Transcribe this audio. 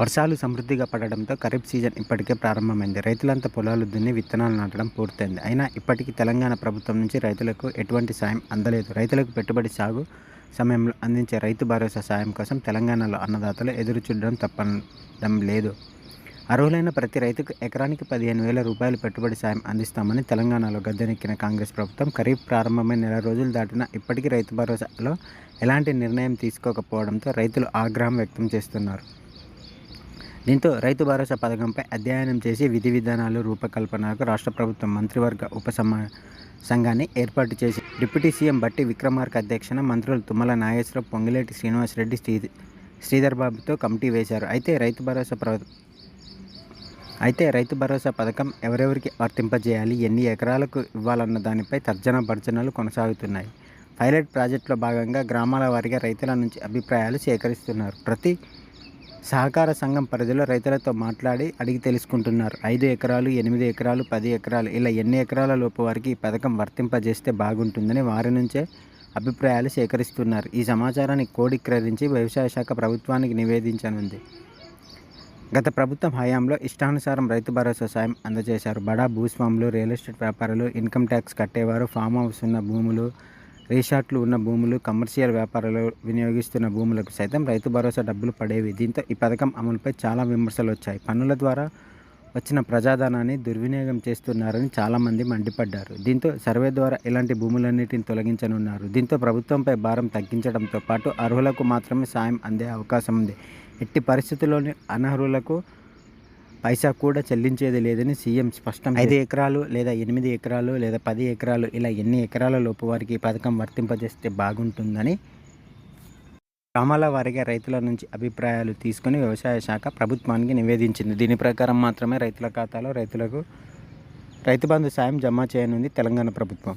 వర్షాలు సమృద్ధిగా పడడంతో ఖరీఫ్ సీజన్ ఇప్పటికే ప్రారంభమైంది. రైతులంతా పొలాలు దున్ని విత్తనాలు నాటడం పూర్తయింది. అయినా ఇప్పటికీ తెలంగాణ ప్రభుత్వం నుంచి రైతులకు ఎటువంటి సాయం అందలేదు. రైతులకు పెట్టుబడి సాగు సమయంలో అందించే రైతు భరోసా సాయం కోసం తెలంగాణలో అన్నదాతలు ఎదురు చూడడం తప్పడం లేదు. అర్హులైన ప్రతి రైతుకు ఎకరానికి పదిహేను వేల రూపాయలు పెట్టుబడి సాయం అందిస్తామని తెలంగాణలో గద్దెనెక్కిన కాంగ్రెస్ ప్రభుత్వం ఖరీఫ్ ప్రారంభమైన నెల రోజులు దాటినా ఇప్పటికీ రైతు భరోసాలో ఎలాంటి నిర్ణయం తీసుకోకపోవడంతో రైతులు ఆగ్రహం వ్యక్తం చేస్తున్నారు. దీంతో రైతు భరోసా పథకంపై అధ్యయనం చేసి విధి విధానాలు రూపకల్పనకు రాష్ట్ర ప్రభుత్వం మంత్రివర్గ ఉపసమ సంఘాన్ని ఏర్పాటు చేసి డిప్యూటీ సీఎం బట్టి విక్రమార్క అధ్యక్షన మంత్రులు తుమ్మల నాగేశ్వరరావు పొంగిలేటి శ్రీనివాసరెడ్డి శ్రీ శ్రీధర్ బాబుతో కమిటీ వేశారు. అయితే రైతు భరోసా ప్ర అయితే రైతు భరోసా పథకం ఎవరెవరికి వర్తింపజేయాలి ఎన్ని ఎకరాలకు ఇవ్వాలన్న దానిపై తర్జన భర్జనలు కొనసాగుతున్నాయి. పైలట్ ప్రాజెక్టులో భాగంగా గ్రామాల వారీగా రైతుల నుంచి అభిప్రాయాలు సేకరిస్తున్నారు. ప్రతి సహకార సంఘం పరిధిలో రైతులతో మాట్లాడి అడిగి తెలుసుకుంటున్నారు. ఐదు ఎకరాలు ఎనిమిది ఎకరాలు పది ఎకరాలు ఇలా ఎన్ని ఎకరాల లోపు వారికి ఈ పథకం వర్తింపజేస్తే బాగుంటుందని వారి నుంచే అభిప్రాయాలు సేకరిస్తున్నారు. ఈ సమాచారాన్ని కోడిక్రరించి వ్యవసాయ శాఖ ప్రభుత్వానికి నివేదించనుంది. గత ప్రభుత్వం హయాంలో ఇష్టానుసారం రైతు భరోసా సాయం అందజేశారు. బడా భూస్వాములు రియల్ ఎస్టేట్ వ్యాపారులు ఇన్కమ్ ట్యాక్స్ కట్టేవారు ఫామ్ హౌస్ ఉన్న భూములు రీసార్ట్లు ఉన్న భూములు కమర్షియల్ వ్యాపారాలు వినియోగిస్తున్న భూములకు సైతం రైతు భరోసా డబ్బులు పడేవి. దీంతో ఈ పథకం అమలుపై చాలా విమర్శలు వచ్చాయి. పన్నుల ద్వారా వచ్చిన ప్రజాధనాన్ని దుర్వినియోగం చేస్తున్నారని చాలామంది మండిపడ్డారు. దీంతో సర్వే ద్వారా ఇలాంటి భూములన్నిటిని తొలగించనున్నారు. దీంతో ప్రభుత్వంపై భారం తగ్గించడంతో పాటు అర్హులకు మాత్రమే సాయం అందే అవకాశం ఉంది. ఎట్టి పరిస్థితుల్లోని అనర్హులకు పైసా కూడా చెల్లించేది లేదని సీఎం స్పష్టం ఐదు ఎకరాలు లేదా ఎనిమిది ఎకరాలు లేదా పది ఎకరాలు ఇలా ఎన్ని ఎకరాల లోపు వారికి ఈ పథకం వర్తింపజేస్తే బాగుంటుందని గ్రామాల వారీగా రైతుల నుంచి అభిప్రాయాలు తీసుకుని వ్యవసాయ శాఖ ప్రభుత్వానికి నివేదించింది. దీని ప్రకారం మాత్రమే రైతుల ఖాతాలో రైతులకు రైతు బంధు సాయం జమ చేయనుంది తెలంగాణ ప్రభుత్వం.